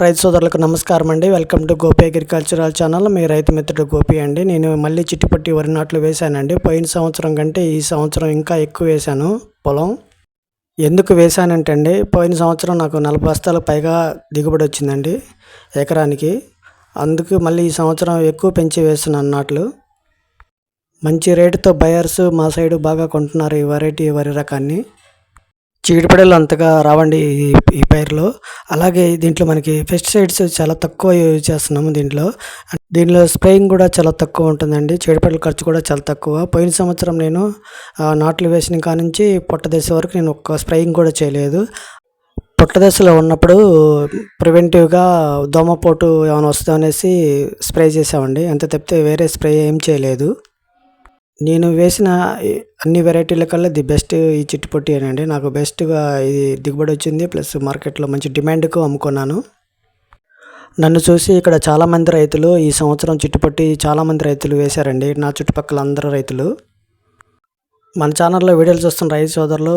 రైతు సోదరులకు నమస్కారం అండి. Welcome to Gopi agricultural channel. మీ రైతు మిత్రుడు గోపి అండి. నేను మళ్ళీ చిట్టుపట్టి వరి నాట్లు వేశానండి. పోయిన సంవత్సరం కంటే ఈ సంవత్సరం ఇంకా ఎక్కువ వేశాను పొలం. ఎందుకు వేశానంటే అండి పోయిన సంవత్సరం నాకు నలభై బస్తాలు పైగా దిగుబడి వచ్చిందండి ఎకరానికి. అందుకు మళ్ళీ ఈ సంవత్సరం ఎక్కువ పెంచి వేస్తున్నాను నాట్లు. మంచి రేటుతో బయర్స్ మా సైడు బాగా కొంటున్నారు ఈ వెరైటీ వరి రకాన్ని. చీడపీడలు అంతగా రావండి ఈ ఈ పైరులో. అలాగే దీంట్లో మనకి పెస్టిసైడ్స్ చాలా తక్కువ యూజ్ చేస్తున్నాము దీంట్లో. దీనిలో స్ప్రేయింగ్ కూడా చాలా తక్కువ ఉంటుందండి. చీడిపడల ఖర్చు కూడా చాలా తక్కువ. పోయిన సంవత్సరం నేను నాట్లు వేసిన కాడ నుంచి పొట్ట దశ వరకు నేను ఒక్క స్ప్రేయింగ్ కూడా చేయలేదు. పొట్ట దశలో ఉన్నప్పుడు ప్రివెంటివ్గా దోమపోటు ఏమైనా వస్తుందనేసి స్ప్రే చేసామండి. ఎంత తప్పితే వేరే స్ప్రే ఏం చేయలేదు. నేను వేసిన అన్ని వెరైటీల కల్లా ది బెస్ట్ ఈ చిట్టుపొట్టి అండి. నాకు బెస్ట్గా ఇది దిగుబడి వచ్చింది. ప్లస్ మార్కెట్లో మంచి డిమాండ్కు అమ్ముకున్నాను. నన్ను చూసి ఇక్కడ చాలామంది రైతులు ఈ సంవత్సరం చిట్టుపట్టి చాలామంది రైతులు వేశారండి. నా చుట్టుపక్కల అందరు రైతులు. మన ఛానల్లో వీడియోలు చూస్తున్న రైతు సోదరులు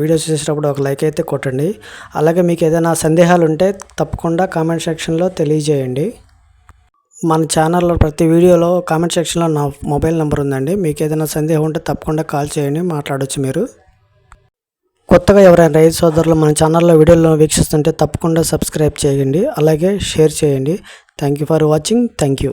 వీడియోస్ చేసేటప్పుడు ఒక లైక్ అయితే కొట్టండి. అలాగే మీకు ఏదైనా సందేహాలు ఉంటే తప్పకుండా కామెంట్ సెక్షన్లో తెలియజేయండి. మన ఛానల్లో ప్రతి వీడియోలో కామెంట్ సెక్షన్లో నా మొబైల్ నెంబర్ ఉందండి. మీకు ఏదైనా సందేహం ఉంటే తప్పకుండా కాల్ చేయండి మాట్లాడవచ్చు మీరు. కొత్తగా ఎవరైనా రైతు సోదరులు మన ఛానల్లో వీడియోలో వీక్షిస్తుంటే తప్పకుండా సబ్స్క్రైబ్ చేయండి అలాగే షేర్ చేయండి. Thank you for watching. Thank you.